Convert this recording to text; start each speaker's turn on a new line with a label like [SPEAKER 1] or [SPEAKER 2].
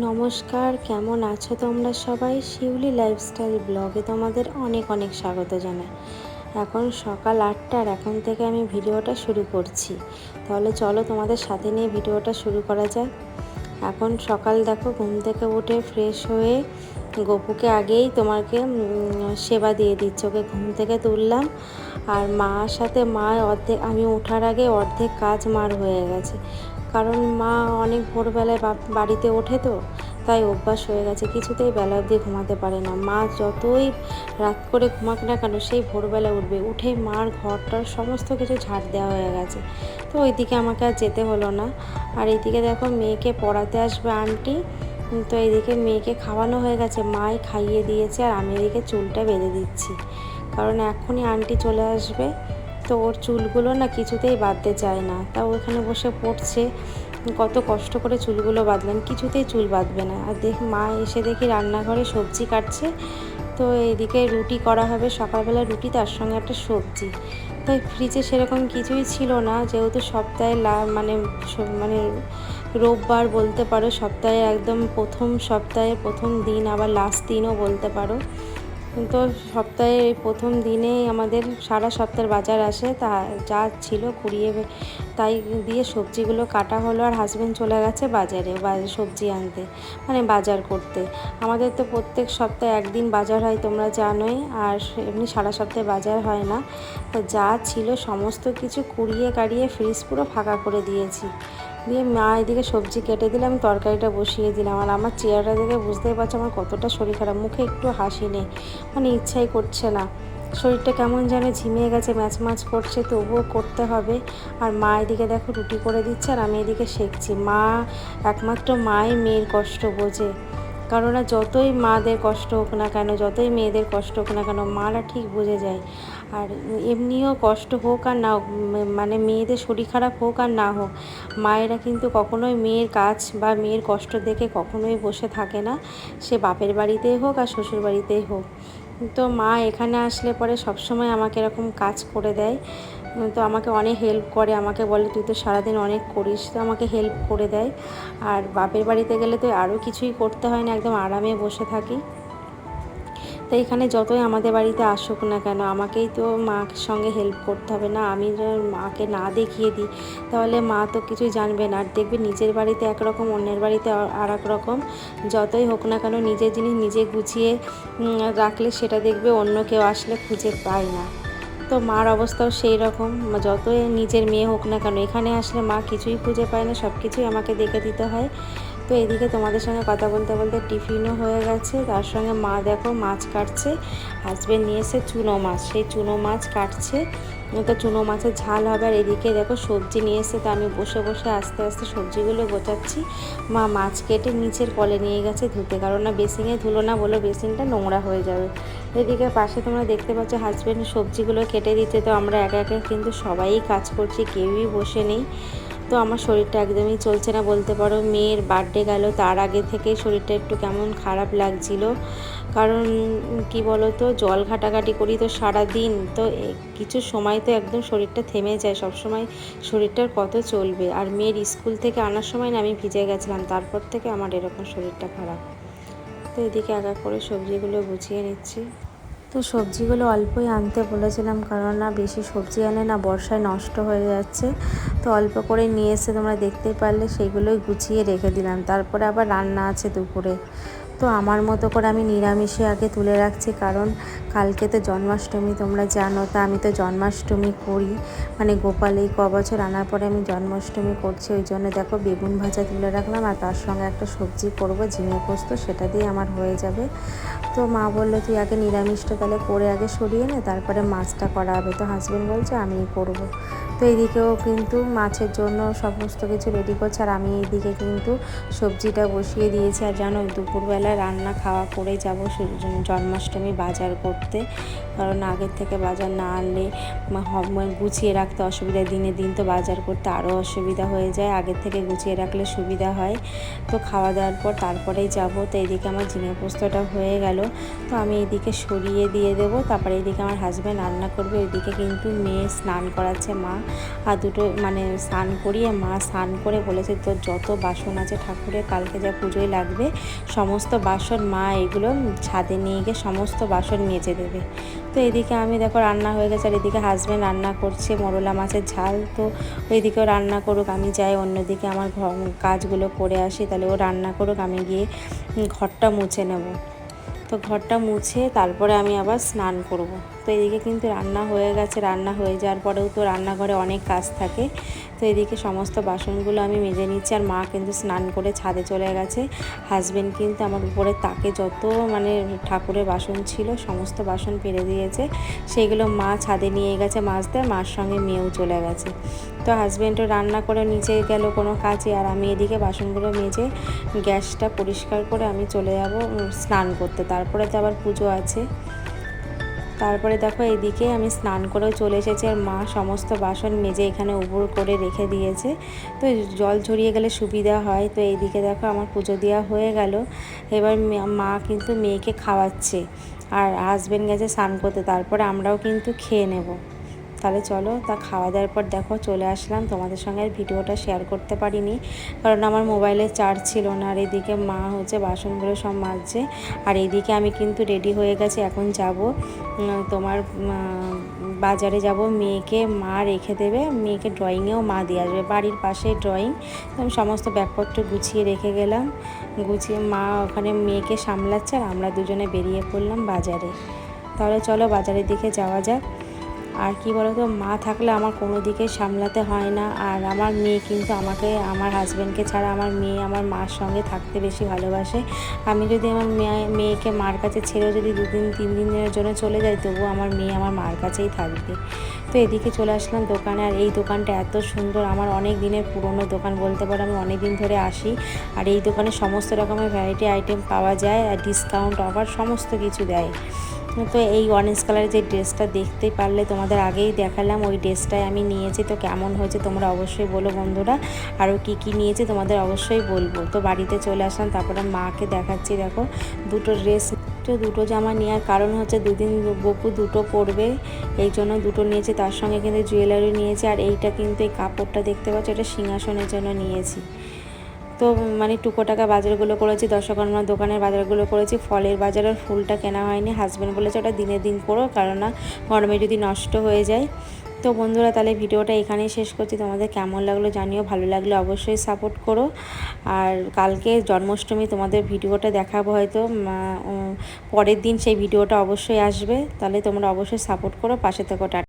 [SPEAKER 1] নমস্কার, কেমন আছো তোমরা সবাই? শিউলি লাইফস্টাইল ব্লগে তোমাদের অনেক অনেক স্বাগত জানাই। এখন সকাল আটটার, এখন থেকে আমি ভিডিওটা শুরু করছি। তাহলে চলো তোমাদের সাথে নিয়ে ভিডিওটা শুরু করা যাক। এখন সকাল দেখো, ঘুম থেকে উঠে ফ্রেশ হয়ে গপুকে আগেই তোমাকে সেবা দিয়ে দিচ্ছে। ওকে ঘুম থেকে তুললাম। আর মার সাথে, মা অর্ধেক আমি ওঠার আগে অর্ধেক কাজ মার হয়ে গেছে। কারণ মা অনেক ভোরবেলায় বাড়িতে ওঠে তো, তাই অভ্যাস হয়ে গেছে। কিছুতেই বেলা অবধি ঘুমাতে পারে না। মা যতই রাত করে ঘুমাক না কেন, সেই ভোরবেলা উঠবে। উঠে মার ঘরটার সমস্ত কিছু ঝাড় দেওয়া হয়ে গেছে। তো ওইদিকে আমাকে আর যেতে হলো না। আর এইদিকে দেখো মেয়েকে পড়াতে আসবে আন্টি। তো এইদিকে মেয়েকে খাওয়ানো হয়ে গেছে। মাই খাইয়ে দিয়েছে আর আমি এদিকে চুলটা বেঁধে দিচ্ছি। কারণ এখনই আন্টি চলে আসবে। তো ওর চুলগুলো না কিছুতেই বাঁধতে চায় না। তা ওখানে বসে পড়ছে। কত কষ্ট করে চুলগুলো বাঁধলেন, কিছুতেই চুল বাঁধবে না। আর দেখ, মা এসে দেখি রান্নাঘরে সবজি কাটছে। তো এদিকে রুটি করা হবে, সকালবেলা রুটি, তার সঙ্গে একটা সবজি। তাই ফ্রিজে সেরকম কিছুই ছিল না, যেহেতু সপ্তাহে লা মানে মানে রোববার বলতে পারো, সপ্তাহে একদম প্রথম সপ্তাহে প্রথম দিন, আবার লাস্ট দিনও বলতে পারো। তো সপ্তাহে প্রথম দিনেই আমাদের সারা সপ্তাহের বাজার আসে, তা যা ছিল কুড়িয়ে তাই দিয়ে সবজিগুলো কাটা হলো আর হাজব্যান্ড চলে গেছে বাজারে সবজি আনতে মানে বাজার করতে। আমাদের তো প্রত্যেক সপ্তাহে একদিন বাজার হয় তোমরা জানোই, আর এমনি সারা সপ্তাহে বাজার হয় না। তো যা ছিল সমস্ত কিছু কুড়িয়ে কাড়িয়ে ফ্রিজ পুরো ফাঁকা করে দিয়েছি। দিয়ে মা এদিকে সবজি কেটে দিলে আমি তরকারিটা বসিয়ে দিলাম। আর আমার চেয়ারটা দেখে বুঝতেই পারছ আমার কতটা শরীর খারাপ। মুখে একটু হাসি নেই মানে ইচ্ছাই করছে না। শরীরটা কেমন যেন ঝিমিয়ে গেছে, ম্যাচ ম্যাচ করছে, তবুও করতে হবে। আর মা এদিকে দেখো রুটি করে দিচ্ছে আর আমি এদিকে শেখছি। মা একমাত্র মাই মেয়ের কষ্ট বোঝে। কারণ যতই মাদের কষ্ট হোক না কেন, যতই মেয়েদের কষ্ট হোক না কেন, মারা ঠিক বুঝে যায়। আর এমনিও কষ্ট হোক আর না মানে মেয়েদের শরীর খারাপ হোক আর না হোক, মায়েরা কিন্তু কখনোই মেয়ের কাজ বা মেয়ের কষ্ট দেখে কখনোই বসে থাকে না। সে বাপের বাড়িতেই হোক আর শ্বশুর বাড়িতেই হোক। তো মা এখানে আসলে পরে সবসময় আমাকে এরকম কাজ করে দেয়। তো আমাকে অনেক হেল্প করে, আমাকে বলে, তুই তো সারাদিন অনেক করিস। তো আমাকে হেল্প করে দেয়। আর বাপের বাড়িতে গেলে তো আরও কিছুই করতে হয় না, একদম আরামে বসে থাকি। তো এখানে যতই আমাদের বাড়িতে আসুক না কেন, আমাকেই তো মার সঙ্গে হেল্প করতে হবে না। আমি মাকে না দেখিয়ে দিই, তাহলে মা তো কিছুই জানবে না। আর দেখবে নিজের বাড়িতে একরকম, অন্যের বাড়িতে আর এক রকম যতই হোক না কেন, নিজের জিনিস নিজে গুছিয়ে রাখলে সেটা দেখবে অন্য কেউ আসলে খুঁজে পায় না। তো মার অবস্থাও সেই রকম। যতই নিজের মেয়ে হোক না কেন, এখানে আসলে মা কিছুই খুঁজে পায় না। সব কিছুই আমাকে দেখে দিতে হয়। তো এদিকে তোমাদের সঙ্গে কথা বলতে বলতে টিফিনও হয়ে গেছে। তার সঙ্গে মা দেখো মাছ কাটছে। হাজবেন্ড নিয়ে এসে চুনো মাছ। সেই চুনো মাছ কাটছে। তো চুনো মাছের ঝাল হবে আর এদিকে দেখো সবজি নিয়ে এসে তো আমি বসে বসে আস্তে আস্তে সবজিগুলো গোছাচ্ছি। মা মাছ কেটে নিচের কলে নিয়ে গেছে ধুতে, কারণ না বেসিনে ধুলো না বলো বেসিনটা নোংরা হয়ে যাবে। এদিকে পাশে তোমরা দেখতে পাচ্ছ হাজব্যান্ড সবজিগুলো কেটে দিতে তো আমরা একা একা কিন্তু সবাই কাজ করছি, কেউই বসে নেই। তো আমার শরীরটা একদমই চলছে না, বলতে পারো। মেয়ের বার্থডে গেল, তার আগে থেকে শরীরটা একটু কেমন খারাপ লাগছিল। কারণ, কি বলো তো জল ঘাটাঘাটি করি তো সারা দিন তো কিছু সময় তো একদম শরীরটা থেমে যায় সব সময় শরীরটার কত চলবে। আর মেয়ের স্কুল থেকে আনার সময় না আমি ভিজে গেছিলাম, তারপর থেকে আমার এরকম শরীরটা খারাপ। তো এদিকে একা করে সবজিগুলো গুছিয়ে নিচ্ছি। তো সবজিগুলো অল্পই আনতে বলেছিলাম, কারণ না বেশি সবজি আনে না, বর্ষায় নষ্ট হয়ে যাচ্ছে। তো অল্প করে নিয়ে এসে তোমরা দেখতে পারলে, সেইগুলোই গুছিয়ে রেখে দিলাম। তারপরে আবার রান্না আছে দুপুরে। তো আমার মতো করে আমি নিরামিষে আগে তুলে রাখছি, কারণ কালকে তো জন্মাষ্টমী, তোমরা জানো। তা আমি তো জন্মাষ্টমী করি। মানে গোপাল এই ক বছর আনার পরে আমি জন্মাষ্টমী করছি, ওই জন্য দেখো বেগুন ভাজা তুলে রাখলাম, আর তার সঙ্গে একটা সবজি করব, ঝিঙে পোস্ত, সেটা দিয়ে আমার হয়ে যাবে। তো মা বলল, তুই আগে নিরামিষটা তাহলে করে আগে সরিয়ে নে, তারপরে মাছটা করা হবে। তো হাজব্যান্ড বলছে, আমিই করব। তো এইদিকেও কিন্তু মাছের জন্য সমস্ত কিছু রেডি করছে। আর আমি এইদিকে কিন্তু সবজিটা বসিয়ে দিয়েছি। আর জানো, দুপুরবেলা রান্না খাওয়া করে যাব জন্মাষ্টমী বাজার করতে। কারণ আগের থেকে বাজার না আনলে গুছিয়ে রাখতে অসুবিধা। দিনে দিন তো বাজার করতে আরও অসুবিধা হয়ে যায়। আগের থেকে গুছিয়ে রাখলে সুবিধা হয়। তো খাওয়া দাওয়ার পর তারপরেই যাব। তো এইদিকে আমার ঝিঙে পোস্তটা হয়ে গেল। তো আমি এদিকে সরিয়ে দিয়ে দেবো। তারপরে এদিকে আমার হাজব্যান্ড রান্না করবে। ওইদিকে কিন্তু মেয়ে স্নান করাচ্ছে মা। আর দুটো মানে স্নান করিয়ে মা স্নান করে বলেছে, তোর যত বাসন আছে ঠাকুরের, কালকে যা পুজোয় লাগবে, সমস্ত বাসন মা এগুলো ছাদে নিয়ে গিয়ে সমস্ত বাসন মেজে দেবে। তো এদিকে আমি দেখো রান্না হয়ে গেছে, আর এদিকে হাজব্যান্ড রান্না করছে, মরলা মাছের ঝাল। তো ওইদিকেও রান্না করুক, আমি যাই, অন্যদিকে আমার ঘর কাজগুলো করে আসি, তাহলে ও রান্না করুক, আমি গিয়ে ঘরটা মুছে নেব। তো ঘরটা মুছে তারপরে আমি আবার স্নান করব। তো এদিকে কিন্তু রান্না হয়ে গেছে, রান্না হয়ে যাওয়ার পরেও তো রান্নাঘরে অনেক কাজ থাকে। তো এদিকে সমস্ত বাসনগুলো আমি মেজে নিচ্ছি আর মা কিন্তু স্নান করে ছাদে চলে গেছে। হাজব্যান্ড কিন্তু আমার উপরে তাকে যত মানে ঠাকুরের বাসন ছিল, সমস্ত বাসন পেরে দিয়েছে। সেইগুলো মা ছাদে নিয়ে গেছে মাজতে, মার সঙ্গে মেয়েও চলে গেছে। তো হাজব্যান্ডও রান্না করে নিচে গেল কোনো কাজে আর আমি এদিকে বাসনগুলো মেজে গ্যাসটা পরিষ্কার করে আমি চলে যাব স্নান করতে। তারপরে তো আবার পুজো আছে। তারপরে দেখো এদিকে আমি স্নান করেও চলে এসেছি আর মা সমস্ত বাসন মেজে এখানে উপর করে রেখে দিয়েছে। তো জল ছড়িয়ে গেলে সুবিধা হয়। তো এইদিকে দেখো আমার পুজো দেওয়া হয়ে গেল। এবার মা কিন্তু মেয়েকে খাওয়াচ্ছে। আর হাজব্যান্ড গেছে স্নান করতে। তারপরে আমরাও কিন্তু খেয়ে নেব। তাহলে চলো তা খাওয়া দাওয়ার পর দেখো চলে আসলাম। তোমাদের সঙ্গে ভিডিওটা শেয়ার করতে পারিনি। কারণ আমার মোবাইলে চার্জ ছিল না, আর এদিকে মা হচ্ছে বাসনগুলো সব মাজছে। আর এদিকে আমি কিন্তু রেডি হয়ে গেছি, এখন যাব তোমার বাজারে যাব। মেয়েকে মা রেখে দেবে, মেয়েকে ড্রয়িংয়েও মা দিয়ে আসবে। বাড়ির পাশে ড্রয়িং আমি সমস্ত ব্যাগপত্র গুছিয়ে রেখে গেলাম। গুছিয়ে মা ওখানে মেয়েকে সামলাচ্ছে, আর আমরা দুজনে বেরিয়ে পড়লাম বাজারে। তাহলে চলো বাজারের দিকে যাওয়া যাক। আর কি বলতো, মা থাকলে আমার কোনো দিকে সামলাতে হয় না। আর আমার মেয়ে কিন্তু আমাকে, আমার হাজব্যান্ডকে ছাড়া আমার মেয়ে আমার মার সঙ্গে থাকতে বেশি ভালোবাসে। আমি যদি আমার মেয়ে, মেয়েকে মার কাছে ছেড়েও যদি দুদিন, তিন দিনের জন্য চলে যাই, তবুও আমার মেয়ে আমার মার কাছেই থাকবে। তো এদিকে চলে আসলাম দোকানে, আর এই দোকানটা এত সুন্দর, আমার অনেক দিনের পুরনো দোকান বলতে পারো, আমি অনেক দিন ধরে আসি। আর এই দোকানে সমস্ত রকমের ভ্যারাইটি আইটেম পাওয়া যায়, আর ডিসকাউন্ট অফার সমস্ত কিছু দেয়। তো এই অরেঞ্জ কালারের যে ড্রেসটা দেখতে পারলে তোমাদের আগেই দেখালাম, ওই ড্রেসটাই আমি নিয়েছি। তো কেমন হয়েছে তোমরা অবশ্যই বলো বন্ধুরা। আরও কী কী নিয়েছে তোমাদের অবশ্যই বলব। তো বাড়িতে চলে আসলাম, তারপরে মাকে দেখাচ্ছি, দেখো। দুটো ড্রেস তো দুটো জামা নেওয়ার কারণ হচ্ছে দুদিন বপু দুটো পরবে, এই জন্য দুটো নিয়েছি। তার সঙ্গে কিন্তু জুয়েলারি নিয়েছি, আর এইটা কিন্তু এই কাপড়টা দেখতে পাচ্ছ, এটা সিংহাসনের জন্য নিয়েছি। তো মানে টুকো টাকা বাজারগুলো করেছি দশকর্মার দোকানের বাজারগুলো করেছি, ফলের বাজার আর ফুলটা কেনা হয়নি। হাজব্যান্ড বলেছে ওটা দিনে দিন করো কারণ না গরমে যদি নষ্ট হয়ে যায়। তো বন্ধুরা, তাহলে ভিডিওটা এখানেই শেষ করছি। তোমাদের কেমন লাগল জানিও, ভালো লাগলে অবশ্যই সাপোর্ট করো। আর কালকে জন্মাষ্টমী তোমাদের ভিডিওটা দেখাবো হয়তো পরের দিন সেই ভিডিওটা অবশ্যই আসবে। তাহলে তোমরা অবশ্যই সাপোর্ট করো, পাশে থেকো টাটা